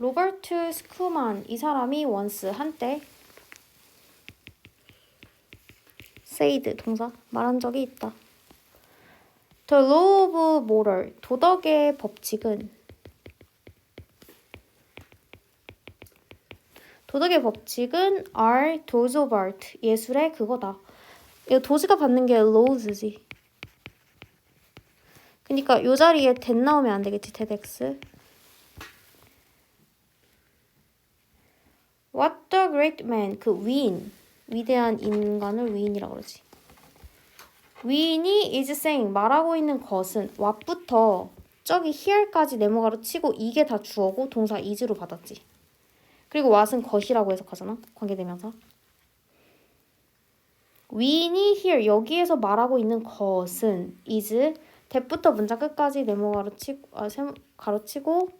로버트 스쿠만 이 사람이 원스 한때 said 동사 말한 적이 있다. The law of moral 도덕의 법칙은 도덕의 법칙은 are those of art 예술의 그거다. 이거 도지가 받는 게 laws지. 그러니까 요 자리에 that 나오면 안 되겠지 TEDx. What the great man 그 위인 위대한 인간을 위인이라고 그러지. 위인이 is saying 말하고 있는 것은 what부터 저기 here까지 네모가로 치고 이게 다 주어고 동사 is로 받았지. 그리고 what은 것이라고 해석하잖아. 관계대명사. 위인이 here 여기에서 말하고 있는 것은 is that부터 문장 끝까지 네모 가로 치고 아 세모 가로 치고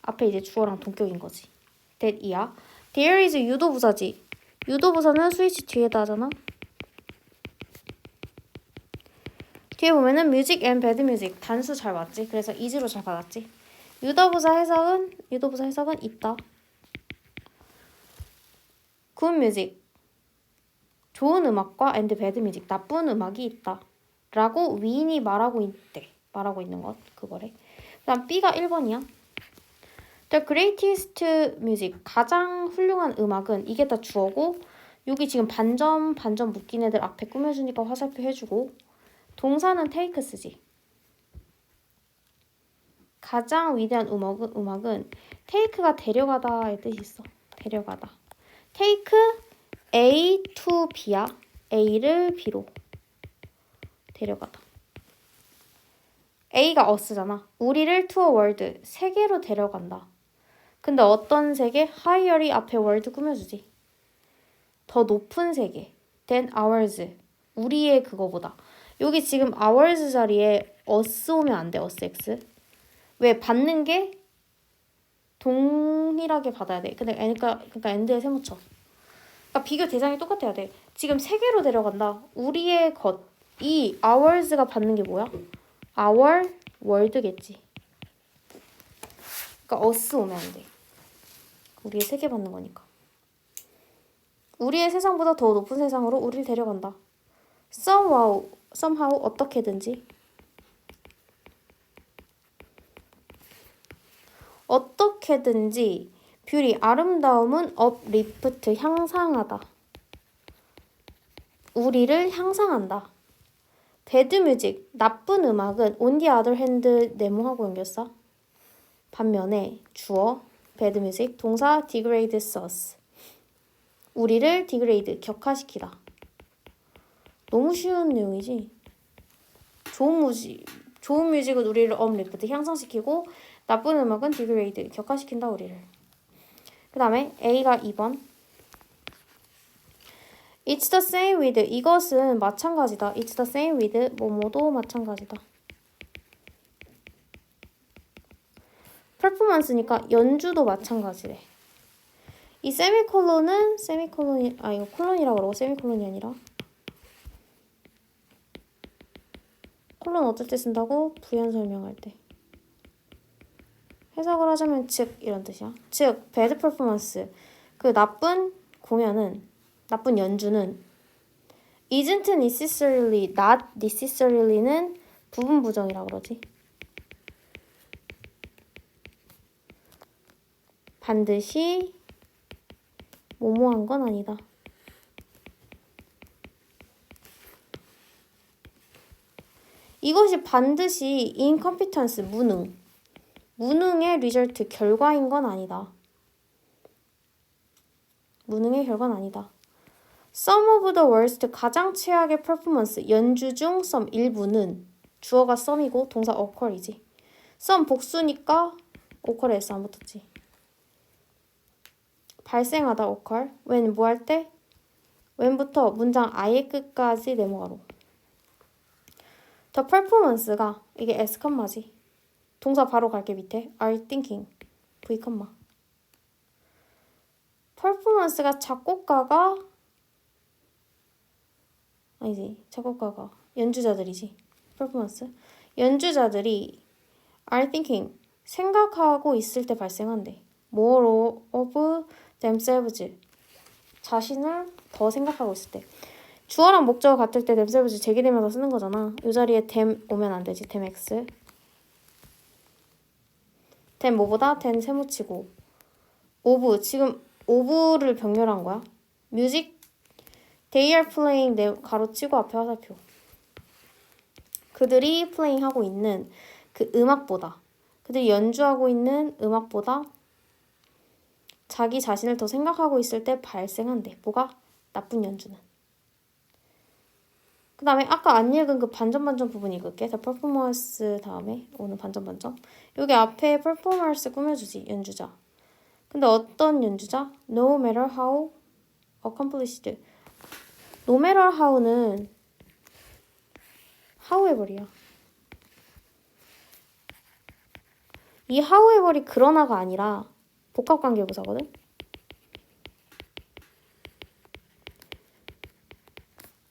앞에 이제 주어랑 동격인 거지. that이야. There is 유도부사지. 유도부사는 스위치 뒤에다 하잖아. 뒤에 보면은 music and bad music 단수 잘 맞지? 그래서 is로 잘 받았지. 유도부사 해석은 유도부사 해석은 있다. good music 좋은 음악과 and bad music 나쁜 음악이 있다. 라고 위인이 말하고 있대. 말하고 있는 것 그거래. 그다음 B가 1번이야. The greatest music 가장 훌륭한 음악은 이게 다 주어고 여기 지금 반점 반점 묶인 애들 앞에 꾸며주니까 화살표 해주고 동사는 take 쓰지. 가장 위대한 음악은 음악은 take가 데려가다의 뜻이 있어. 데려가다. take A to B야. A를 B로 데려가다. A가 us잖아. 우리를 a world 세계로 데려간다. 근데 어떤 세계? higher이 앞에 world 꾸며주지. 더 높은 세계. than ours. 우리의 그거보다. 여기 지금 ours 자리에 us 오면 안 돼. us x. 왜 받는 게 동일하게 받아야 돼. 근데 그러니까 그러니까 end에 세모쳐. 그러니까 비교 대상이 똑같아야 돼. 지금 세계로 데려간다. 우리의 것. 이 ours가 받는 게 뭐야? our world겠지. 그러니까 us 오면 안 돼. 우리의 세계 받는 거니까. 우리의 세상보다 더 높은 세상으로 우리를 데려간다. somehow, somehow 어떻게든지. 어떻게든지 뷰리 아름다움은 uplift 향상하다. 우리를 향상한다. 배드 뮤직 나쁜 음악은 the other hand 네모하고 연결사. 반면에 주어 배드 뮤직 동사 degrade us 우리를 degrade 격하시키다. 너무 쉬운 내용이지. 좋은 뮤직 좋은 뮤직은 우리를 uplift 향상시키고 나쁜 음악은 degrade 격하시킨다 우리를. 그 다음에 A가 2번. It's the same with 이것은 마찬가지다. It's the same with 뭐뭐도 마찬가지다. 퍼포먼스니까 연주도 마찬가지래. 이 세미콜론은 세미콜론이 아 이거 콜론이라고 그러고 세미콜론이 아니라 콜론 어떨 때 쓴다고 부연 설명할 때. 해석을 하자면 즉 이런 뜻이야. 즉 배드 퍼포먼스 그 나쁜 공연은 나쁜 연주는 isn't necessarily not necessaryly는 부분 부정이라고 그러지. 반드시 모모한 건 아니다. 이것이 반드시 incompetence 무능 무능의 리절트 결과인 건 아니다. 무능의 결과는 아니다. Some of the worst 가장 최악의 performance 연주 중 some 일부는 주어가 some이고 동사 occur이지. some 복수니까 occur에서 안 붙었지. 발생하다 occur when 뭐 할 때? when부터 문장 아예 끝까지 네모가로. the performance가 이게 s 컴마지. 동사 바로 갈게 밑에 are thinking v 컴마. 퍼포먼스가 작곡가가 아니지 작곡가가 연주자들이지 퍼포먼스 연주자들이 are thinking 생각하고 있을 때 발생한대 more of themselves. 자신을 더 생각하고 있을 때. 주어랑 목적어 같을 때 themselves 제기되면서 쓰는 거잖아. 이 자리에 them 오면 안 되지. them 뭐보다 them 세무치고. of 지금 of를 병렬한 거야. music they are playing 내 가로치고 앞에 화살표. 그들이 playing 하고 있는 그 음악보다 그들이 연주하고 있는 음악보다 자기 자신을 더 생각하고 있을 때 발생한대. 뭐가? 나쁜 연주는. 그 다음에 아까 안 읽은 그 반전반전 부분 읽을게. The performance 다음에 오는 반전반전. 여기 앞에 performance 꾸며주지, 연주자. 근데 어떤 연주자? No matter how accomplished. No matter how는 however이야. 이 however이 그러나가 아니라 복합관계부사거든.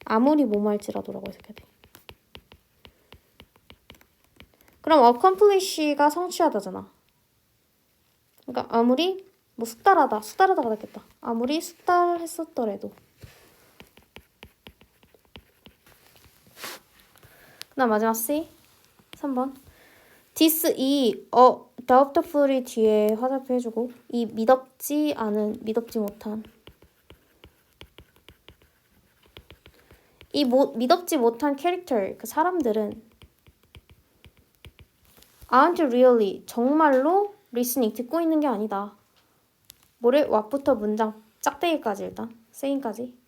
아무리 뭐말지라도라고 해석해야 돼. 그럼 accomplish가 성취하다잖아. 그러니까 아무리 뭐 숙달하다, 숙달하다가 낫겠다. 아무리 숙달했었더라도. 그다음 마지막 C 3번. 디스 이 어, doubtful이 뒤에 화살표 해주고. 이 미덥지 않은 미덥지 못한. 이 모, 미덥지 못한 캐릭터 그 사람들은 aren't really 정말로 listening 듣고 있는 게 아니다. 뭐래 왁부터 문장 짝대기까지 일단 saying까지.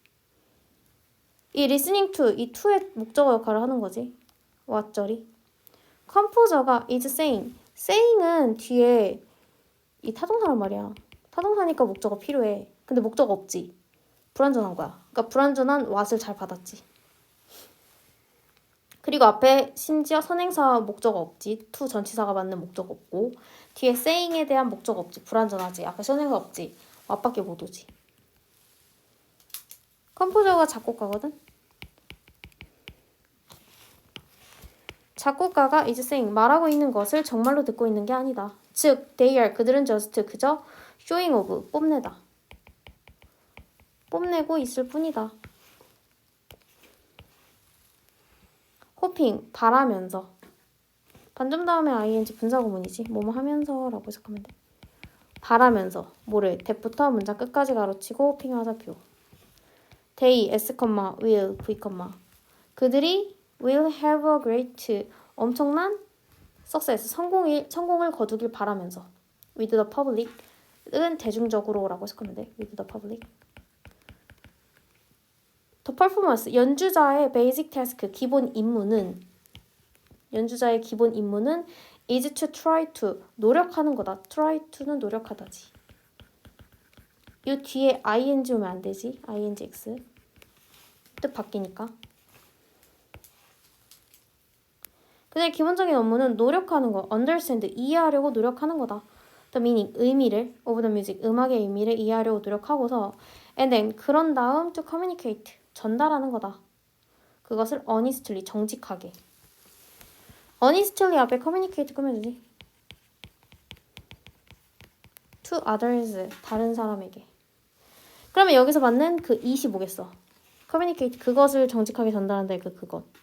이 listening to 이 to의 목적어 역할을 하는 거지. 왓절이 컴포저가 is saying saying은 뒤에 이 타동사란 말이야. 타동사니까 목적어 필요해. 근데 목적어 없지. 불완전한 거야. 그러니까 불완전한 what을 잘 받았지. 그리고 앞에 심지어 선행사 목적어 없지. to 전치사가 맞는 목적어 없고 뒤에 saying에 대한 목적어 없지. 불완전하지. 앞에 선행사 없지. what밖에 못 오지. 컴포저가 작곡가거든. 작곡가가 is saying 말하고 있는 것을 정말로 듣고 있는 게 아니다. 즉, they are 그들은 just 그저 showing off 뽐내다. 뽐내고 있을 뿐이다. 호핑 바라면서 반점 다음에 ing 분사구문이지. 뭐뭐 하면서라고 해석하면 돼. 바라면서 뭐를 대부터 문장 끝까지 가로치고 호핑 화살표. they s, will v, 그들이 will have a great 엄청난 success 성공일 성공을 거두길 바라면서 with the public은 대중적으로라고 해석하면 돼. with the public. 더 퍼포먼스 연주자의 베이직 태스크 기본 임무는 연주자의 기본 임무는 is to try to 노력하는 거다. try to는 노력하다지. 이 뒤에 ing 오면 안 되지. ingx 뜻 바뀌니까. 그들의 기본적인 업무는 노력하는 거, understand, 이해하려고 노력하는 거다. The meaning, 의미를, of the music, 음악의 의미를 이해하려고 노력하고서 and then, 그런 다음 to communicate, 전달하는 거다. 그것을 honestly, 정직하게. honestly 앞에 communicate 꾸며주지. to others, 다른 사람에게. 그러면 여기서 받는 그 25겠어. communicate, 그것을 정직하게 전달한다. 그 그것.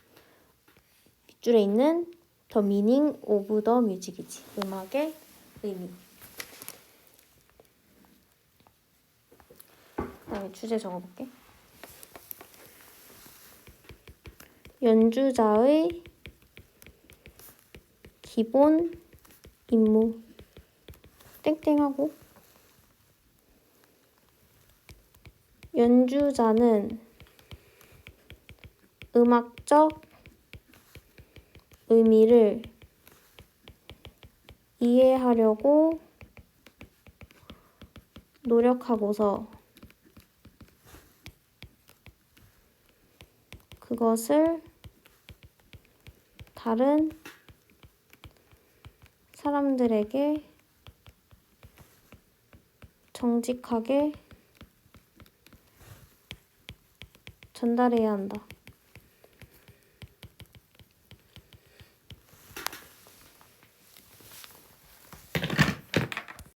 밑줄에 있는 the meaning of the music이지. 음악의 의미. 그다음에 주제 적어볼게. 연주자의 기본 임무 땡땡하고 연주자는 음악적 의미를 이해하려고 노력하고서 그것을 다른 사람들에게 정직하게 전달해야 한다.